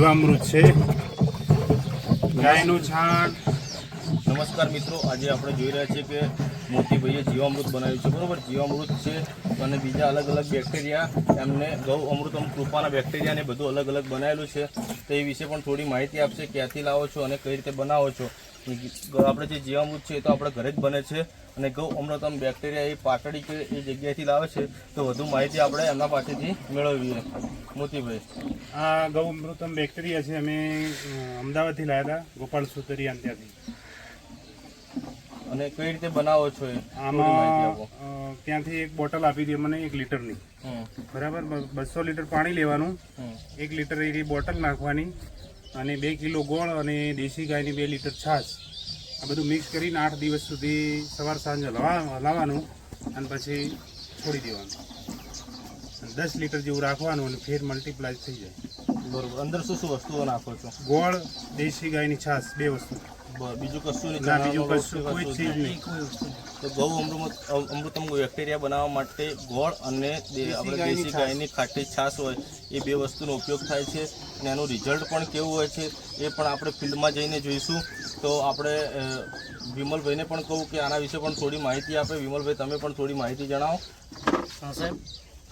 જીવામૃત છે. ગાયનું છાણ. નમસ્કાર મિત્રો, આજે આપણે જોઈ રહ્યા છીએ કે મોતીભાઈએ જીવામૃત બનાવ્યું છે. બરાબર, જીવામૃત છે અને બીજા અલગ અલગ બેક્ટેરિયા એમને ગૌ અમૃતમ કૃપાના બેક્ટેરિયાને બધું અલગ અલગ બનાવેલું છે. તો વિશે પણ થોડી માહિતી આપશે, ક્યાંથી લાવો છો અને કઈ રીતે બનાવો છો. આપણે જે જીવામૃત છે એ તો આપણે ઘરે જ બને છે. અને ગૌ અમૃતમ બેક્ટેરિયા એ પાટડી કે એ જગ્યાએથી લાવે છે તો વધુ માહિતી આપણે એમના પાસેથી મેળવીએ. મોતીભાઈ. આ ગૌ અમૃતમ બેક્ટેરિયા છે અમે અમદાવાદથી લાવ્યા હતા ગોપાલ સુતરિયા ત્યાંથી. અને કઈ રીતે બનાવો છો આમાં ત્યાંથી એક બોટલ આપી દે મને એક લીટરની. બરાબર? બસો લીટર પાણી લેવાનું. એક લીટર એની બોટલ નાખવાની. અને બે કિલો ગોળ અને દેશી ગાયની બે લીટર છાશ. આ બધું મિક્સ કરીને આઠ દિવસ સુધી સવાર સાંજ હલાવા હલાવવાનું અને પછી છોડી દેવાનું. દસ લીટર જેવું રાખવાનું અને ફેર મલ્ટીપ્લાય થઈ જાય. બરોબર. અંદર શું શું વસ્તુઓ નાખો છો? ગોળ દેશી ગાયની છાશ બે વસ્તુ. બીજું કશું નહીં ના બીજું કશું કોઈ કશું ચીજ નહીં. તો ગૌ અમૃત અમૃતમ બેક્ટેરિયા બનાવવા માટે ગોળ અને આપણે દેશી ગાયની ખાટી છાશ હોય એ બે વસ્તુનો ઉપયોગ થાય છે. અને એનું રિઝલ્ટ પણ કેવું હોય છે એ પણ આપણે ફિલ્ડમાં જઈને જોઈશું. તો આપણે વિમલભાઈને પણ કહું કે આના વિશે પણ થોડી માહિતી આપે. વિમલભાઈ તમે પણ થોડી માહિતી જણાવો. હા સાહેબ.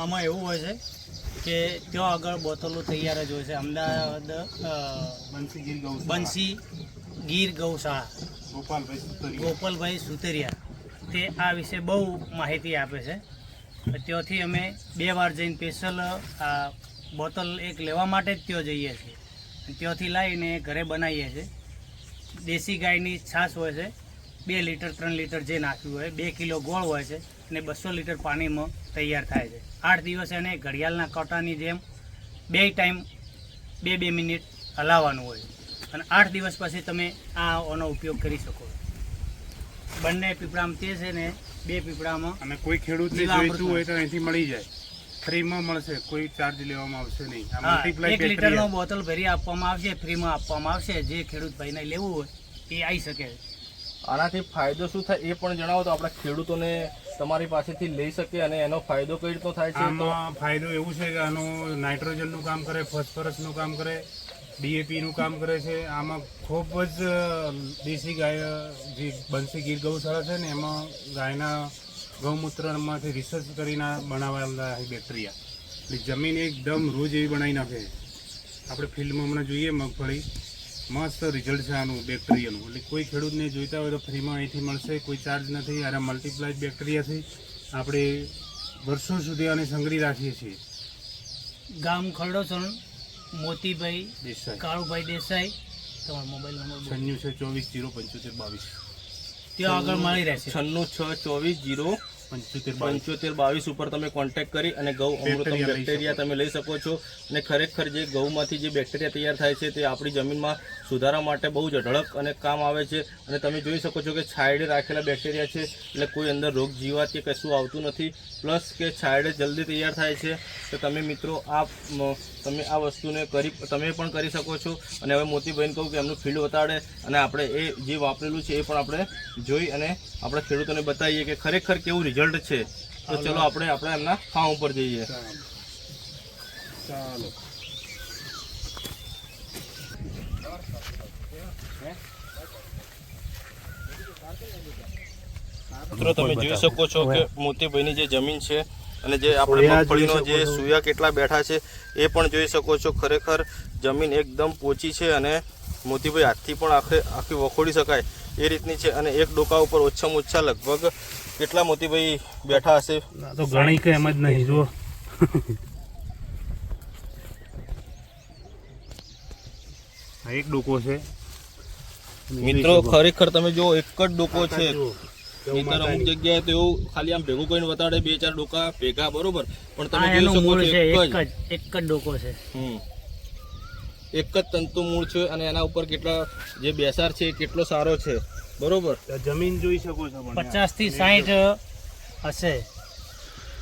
આમાં એવું હોય છે કે ત્યાં આગળ બોટલો તૈયાર જ હોય છે. અમદાવાદ બંસી ગીર ગૌશાળા. ગોપાલભાઈ સુતરિયા. ગોપાલભાઈ સુતરિયા. તે આ વિશે બહુ માહિતી આપે છે. ત્યાંથી અમે બે વાર જઈને સ્પેશિયલ આ બોટલ એક લેવા માટે જ ત્યાં જઈએ છીએ. ત્યાંથી લાવીને ઘરે બનાવીએ છીએ. દેશી ગાયની છાશ હોય છે બે લીટર ત્રણ લીટર જે નાખ્યું હોય બે કિલો ગોળ હોય છે અને બસો લીટર પાણીમાં તૈયાર થાય છે. આઠ દિવસ એને ઘડિયાળના કાંટાની જેમ બે ટાઈમ બે બે મિનિટ હલાવવાનું હોય અને આઠ દિવસ પછી તમે આ ઓનો ઉપયોગ કરી શકો. બંને પીપળામાં તે છે ને બે પીપળામાં અને કોઈ ખેડૂતને જોઈતું હોય તો અહીંથી મળી જાય. ફ્રીમાં મળશે કોઈ ચાર્જ લેવામાં આવશે નહીં. એક લીટરનો બોટલ ભરી આપવામાં આવશે ફ્રીમાં આપવામાં આવશે. જે ખેડૂત ભાઈને લેવું હોય એ આવી શકે. આનાથી ફાયદો શું થાય એ પણ જણાવો તો આપણા ખેડૂતોને તમારી પાસેથી લઈ શકે અને એનો ફાયદો કઈ રીતનો થાય છે? આમાં ફાયદો એવું છે કે આનું નાઇટ્રોજનનું કામ કરે ફોસ્ફરસનું કામ કરે ડીએપીનું કામ કરે છે. આમાં ખૂબ જ દેશી ગાય, જે બંસી ગીર ગૌશાળા છે ને, એમાં ગાયના ગૌમૂત્રમાંથી રિસર્ચ કરીને બનાવેલા બેક્ટેરિયા એટલે જમીન એકદમ રોજ એવી બનાવી નાખે આપણે ફિલ્ડમાં હમણાં જોઈએ, મગફળી. મસ્ત રિઝલ્ટ છે આનું બેક્ટેરિયાનું એટલે કોઈ ખેડૂતને જોઈતા હોય તો ફ્રીમાં અહીંથી મળશે, કોઈ ચાર્જ નથી. આના મલ્ટીપ્લાય બેક્ટેરિયાથી આપણે વર્ષો સુધી આને સંગ્રહી રાખીએ છીએ. ગામ ખરડોસણ મોતીભાઈ દેસાઈ. કાળુભાઈ દેસાઈ. તમારો મોબાઈલ નંબર. છન્નું છે ચોવીસ જીરો પંચોતેર બાવીસ. ત્યાં આગળ મળી રહેશે. છન્નું છ ચોવીસ જીરો પંચોતેર બાવીસ. ઉપર તમે કોન્ટેક્ટ કરી અને ગૌ અમૃતમ બેક્ટેરિયા તમે લઈ શકો છો. અને ખરેખર જે ગૌમાંથી જે બેક્ટેરિયા તૈયાર થાય છે તે આપણી જમીનમાં સુધારા માટે બહુ જ અઢળક અને કામ આવે છે. અને તમે જોઈ શકો છો કે છાયડે રાખેલા બેક્ટેરિયા છે. એટલે કોઈ અંદર રોગ જીવાત કે કશું આવતું નથી. પ્લસ કે છાયડે જલ્દી તૈયાર થાય છે. તો તમે મિત્રો આ તમે આ વસ્તુને કરી તમે પણ કરી શકો છો. અને હવે મોતીબહેન કહું કે એમનું ફીલ્ડ બતાડે અને આપણે એ જે વાપરેલું છે એ પણ આપણે જોઈ અને આપણે ખેડૂતોને બતાવીએ કે ખરેખર કેવું રિઝલ્ટ છે તો ચલો આપણે આપણે એમના ફાર્મ ઉપર જઈએ. ચાલો. મિત્રો તમે જોઈ શકો છો કે મોતીભાઈની જે જમીન છે અને જે આપણે સોયા મગફળીનો જે. સુયા કેટલા બેઠા છે એ પણ જોઈ શકો છો. ખરેખર જમીન એકદમ પોચી છે અને મોતીભાઈ હાથથી પણ આખે આખી વખોડી શકાય. એ રીતની છે અને એક ડોકા ઉપર ઓછામાં ઓછા લગભગ કેટલા મોતીભાઈ બેઠા હશે? તો ઘણી કે એમ જ નહીં જુઓ. એક ડોકો છે. મિત્રો ખરેખર તમે જો એક જ ડોકો છે. નહીતર અમુક જગ્યાએ તો એવું ખાલી આમ ભેગું કરીને વતાડે બે ચાર ડોકા ભેગા બરોબર. પણ તમે જોઈ શકો છો એક જ એક જ ડોકો છે. હમ. એક જ તંતુ મૂળ છે અને એના ઉપર કેટલા જે બેસાર છે એ કેટલો સારો છે. બરોબર? જમીન જોઈ શકો છો પચાસથી સાહીઠ હશે.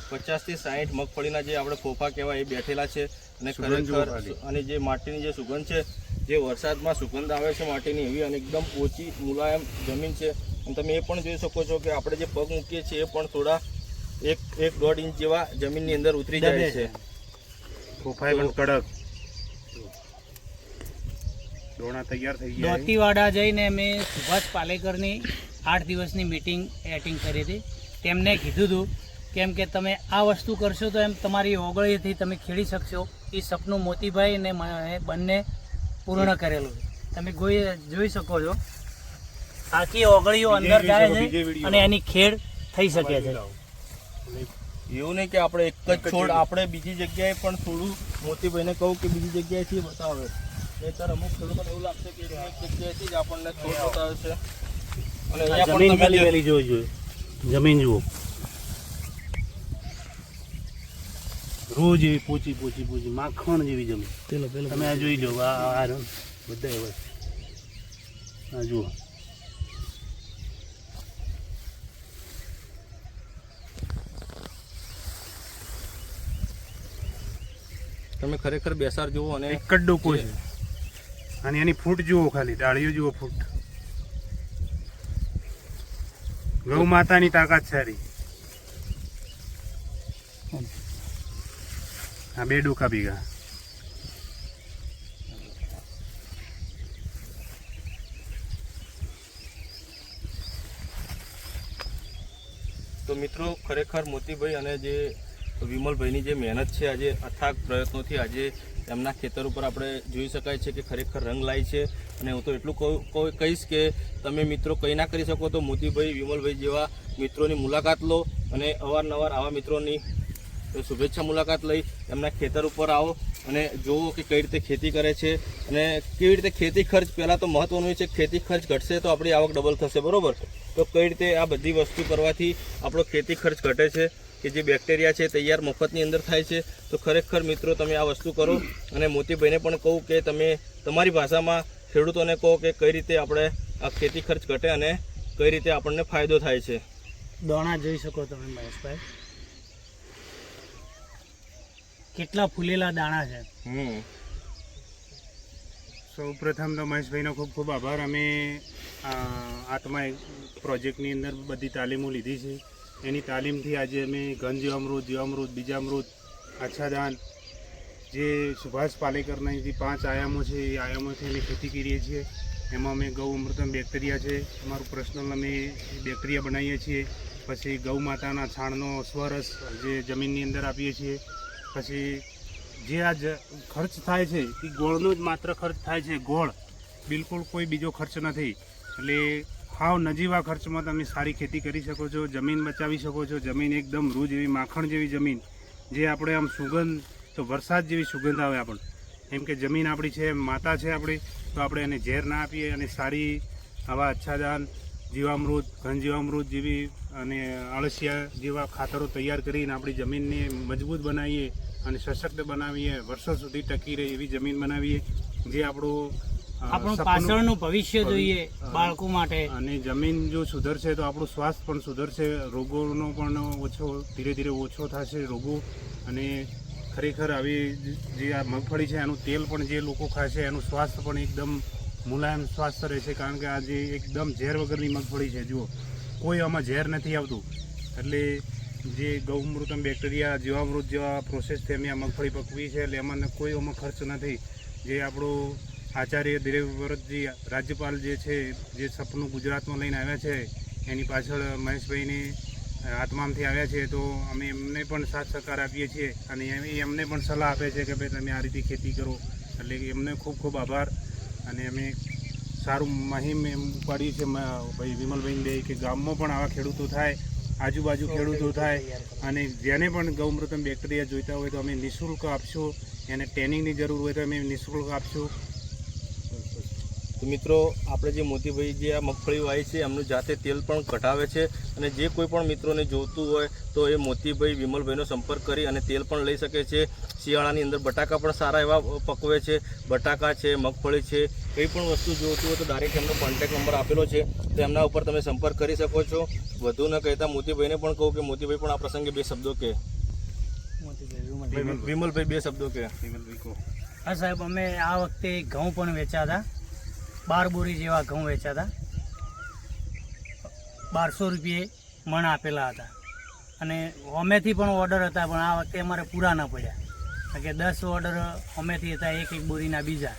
પચાસથી સાહીઠ મગફળીના જે આપણે ફોફા કહેવાય એ બેઠેલા છે અને ખરેખર અને જે માટીની જે સુગંધ છે જે વરસાદમાં સુગંધ આવે છે માટીની એવી અને એકદમ ઓછી મુલાયમ જમીન છે. અને તમે એ પણ જોઈ શકો છો કે આપણે જે પગ મૂકીએ છીએ એ પણ થોડા એક એક દોઢ ઇંચ જેવા જમીનની અંદર ઉતરી જાય છે. છે. ફોફાઈ પણ કડક દોણા તૈયાર થઈ ગયા દોતીવાડા જઈને મેં સુભાષ પાલેકરની આઠ દિવસની મિટિંગ એટિંગ કરી હતી. તેમને કીધું હતું કેમ કે તમે આ વસ્તુ કરશો તો એમ તમારી ઓગળીથી તમે ખેડી શકશો. એ સપનું મોતીભાઈ ને બંને પૂર્ણ કરેલું છે. તમે જોઈ જોઈ શકો છો. આખી ઓગળીઓ અંદર જાય છે અને એની ખેડ થઈ શકે છે. એવું નહીં કે આપણે એક જ છોડ. આપણે બીજી જગ્યાએ પણ થોડું મોતીભાઈને કહું કે બીજી જગ્યાએથી બતાવે. નહીંતર અમુક ખેડૂતોને એવું લાગશે કે એક જગ્યાએથી જ આપણને છોડ બતાવે છે. અને અહીંયા પણ જમીન તમે વેલી જોઈ પેલી જોઈ જમીન જુઓ. રોજ એવી પોચી પોચી પોચી માખણ જેવી જમીન. પેલો પેલો. તમે આ જોઈ લો આ આ- આ રહ્યો. બધા એવા છે. આ જુઓ. તમે ખરેખર બેસાર જુઓ અને એક કોઈ છે. અને એની ફૂટ જુઓ ખાલી, ડાળીઓ જુઓ ફૂટ. ગૌ માતાની તાકાત સારી આ બે ડોકા ભેગા. તો મિત્રો, ખરેખર મોતીભાઈ અને જે વિમલભાઈની જે મહેનત છે, આજે અથાગ પ્રયત્નોથી આજે એમના ખેતર ઉપર આપણે જોઈ શકાય છે કે ખરેખર રંગ લાય છે. અને હું તો એટલું કહું કહું- કહીશ કે તમે મિત્રો કંઈ ના કરી શકો તો મોતીભાઈ વિમલભાઈ જેવા મિત્રોની મુલાકાત લો અને અવારનવાર આવા મિત્રોની શુભેચ્છા મુલાકાત લઈ એમના ખેતર ઉપર આવો અને જુઓ કે કઈ રીતે ખેતી કરે છે. અને કેવી રીતે ખેતી ખર્ચ, પહેલાં તો મહત્ત્વનું છે ખેતી ખર્ચ ઘટશે તો આપણી આવક ડબલ થશે, બરાબર? તો કઈ રીતે આ બધી વસ્તુ કરવાથી આપણો ખેતી ખર્ચ ઘટે છે? કે જે બેક્ટેરિયા છે તૈયાર મફતની અંદર થાય છે. તો ખરેખર મિત્રો તમે આ વસ્તુ કરો. અને મોતીભાઈને પણ કહું કે તમે તમારી ભાષામાં ખેડૂતોને કહો કે કઈ રીતે આપણે આ ખેતી ખર્ચ ઘટે અને કઈ રીતે આપણને ફાયદો થાય છે. દોણા જોઈ શકો તમે મહેશભાઈ. કેટલા ફૂલેલા દાણા છે. હમ. સૌ પ્રથમ તો મહેશભાઈનો ખૂબ ખૂબ આભાર. અમે આ આત્મા પ્રોજેક્ટની અંદર બધી તાલીમો લીધી છે. એની તાલીમથી આજે અમે ઘન જીવામૃત જીવામૃત બીજામૃત આચ્છાદાન જે સુભાષ પાલેકરના જે પાંચ આયામો છે, એ આયામોથી અમે ખેતી કરીએ છીએ. એમાં અમે ગૌ અમૃતમ બેક્ટેરિયા છે. અમારું પર્સનલ અમે બેક્ટેરિયા બનાવીએ છીએ. પછી ગૌ માતાના છાણનો સ્વરસ જે જમીનની અંદર આપીએ છીએ. પછી જે આ ખર્ચ થાય છે, એ ગોળનો જ માત્ર ખર્ચ થાય છે. ગોળ બિલકુલ કોઈ બીજો ખર્ચ નથી. એટલે હાવ નજીવા ખર્ચમાં તમે સારી ખેતી કરી શકો છો, જમીન બચાવી શકો છો, જમીન એકદમ રૂ જેવી માખણ જેવી જમીન, જે આપણે આમ સુગંધ, તો વરસાદ જેવી સુગંધ આવે આપણને. એમ કે જમીન આપણી છે, માતા છે આપણી, તો આપણે એને ઝેર ના આપીએ અને સારી આવા અચ્છાદાન, જીવામૃત, ઘનજીવામૃત જેવી અને અળસિયા જેવા ખાતરો તૈયાર કરીને આપણી જમીનને મજબૂત બનાવીએ અને સશક્ત બનાવીએ, વર્ષો સુધી ટકી રહે એવી જમીન બનાવીએ, જે આપણું આપણું પાછળનું ભવિષ્ય જોઈએ બાળકો માટે. અને જમીન જો સુધરશે તો આપણું સ્વાસ્થ્ય પણ સુધરશે રોગોનો પણ ઓછો ધીરે ધીરે ઓછો થશે રોગો. અને ખરેખર આવી જે આ મગફળી છે એનું તેલ પણ જે લોકો ખાશે એનું સ્વાસ્થ્ય પણ એકદમ મુલાયમ સ્વાસ્થ્ય રહેશે કારણ કે આ જે એકદમ ઝેર વગરની મગફળી છે જુઓ. કોઈ આમાં ઝેર નથી આવતું. એટલે જે ગૌમૃતમ બેક્ટેરિયા જીવામૃત જેવા પ્રોસેસથી અમે આ મગફળી પકવી છે એટલે એમાં કોઈ આમાં ખર્ચ નથી. જે આપણું આચાર્ય દેવવ્રતજી રાજ્યપાલ જે છે, જે સપનું ગુજરાતમાં લઈને આવ્યા છે, એની પાછળ મહેશભાઈને આત્મામથી આવ્યા છે, તો અમે એમને પણ સાથ સહકાર આપીએ છીએ અને એ અમને પણ સલાહ આપે છે કે ભાઈ તમે આ રીતે ખેતી કરો. એટલે એમને ખૂબ ખૂબ આભાર અને અમે સારું મહિમ એમ ઉપાડ્યું છે ભાઈ વિમલભાઈ બે કે ગામમાં પણ આવા ખેડૂતો થાય, આજુબાજુ ખેડૂતો થાય અને જેને પણ ગૌમૃતમ બેક્ટેરિયા જોઈતા હોય તો અમે નિઃશુલ્ક આપશું, એને ટ્રેનિંગની જરૂર હોય તો અમે નિઃશુલ્ક આપશું. તો મિત્રો આપણે જે મોતીભાઈ જે આ મગફળી વાય છે એમનું જાતે તેલ પણ કઢાવે છે અને જે કોઈ પણ મિત્રોને જોતું હોય તો એ મોતીભાઈ વિમલભાઈનો સંપર્ક કરી અને તેલ પણ લઈ શકે છે. શિયાળાની અંદર બટાકા પણ સારા એવા પકવે છે. બટાકા છે મગફળી છે કંઈ પણ વસ્તુ જોતું હોય તો ડાયરેક્ટ એમનો કોન્ટેક્ટ નંબર આપેલો છે. તો એમના ઉપર તમે સંપર્ક કરી શકો છો. વધુ ન કહેતા મોતીભાઈને પણ કહું કે મોતીભાઈ પણ આ પ્રસંગે બે શબ્દો કે વિમલભાઈ બે શબ્દો કે વિમલભાઈ કહો. હા સાહેબ અમે આ વખતે ઘઉં પણ વેચ્યા હતા. બાર બોરી જેવા ઘઉં વેચાતા બારસો રૂપિયે મણ આપેલા હતા. અને અમેથી પણ ઓર્ડર હતા, પણ આ વખતે અમારે પૂરા ન પડ્યા. કારણ કે દસ ઓર્ડર અમેથી હતા, એક એક બોરીના બીજા.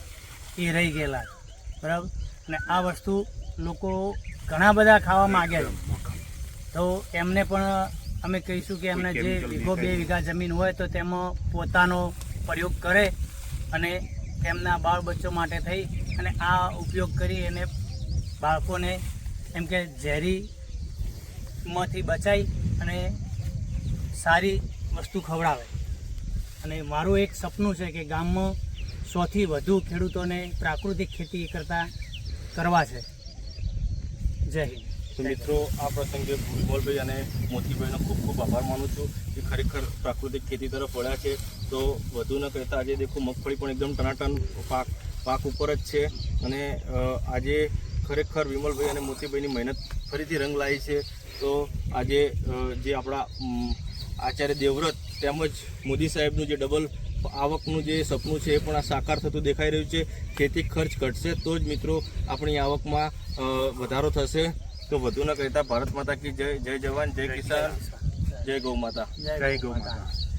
એ રહી ગયેલા બરાબર? અને આ વસ્તુ લોકો ઘણા બધા ખાવા માગે છે. તો એમને પણ અમે કહીશું કે એમને જે વીઘો બે વીઘા જમીન હોય તો તેમાં પોતાનો પ્રયોગ કરે અને તેમના બાળ બચ્ચો માટે થઈ અને આ ઉપયોગ કરી એને બાળકોને એમ કે ઝેરીમાંથી બચાવી અને સારી વસ્તુ ખવડાવે. અને મારું એક સપનું છે કે ગામમાં સૌથી વધુ ખેડૂતોને પ્રાકૃતિક ખેતી કરતા કરવા છે. જય હિન્દ. મિત્રો, આ પ્રસંગે વિમલભાઈ અને મોતીભાઈનો ખૂબ ખૂબ આભાર માનું છું કે ખરેખર પ્રાકૃતિક ખેતી તરફ વળ્યા છે. તો વધુ ન કહેતા આજે દેખો મગફળી પણ એકદમ ટનાટન પાક પાક ઉપર જ છે. અને આજે ખરેખર વિમલભાઈ અને મોતીભાઈની મહેનત ફરીથી રંગ લાવી છે. તો આજે જે આપણા આચાર્ય દેવવ્રત તેમજ મોદી સાહેબનું જે ડબલ આવકનું જે સપનું છે એ પણ આ સાકાર થતું દેખાઈ રહ્યું છે. ખેતી ખર્ચ ઘટશે તો જ મિત્રો આપણી આવકમાં વધારો થશે. તો વધુ ન કહેતા ભારત માતા કી જય જય જવાન જય કિસાન. જય ગૌ માતા. જય ગૌ માતા.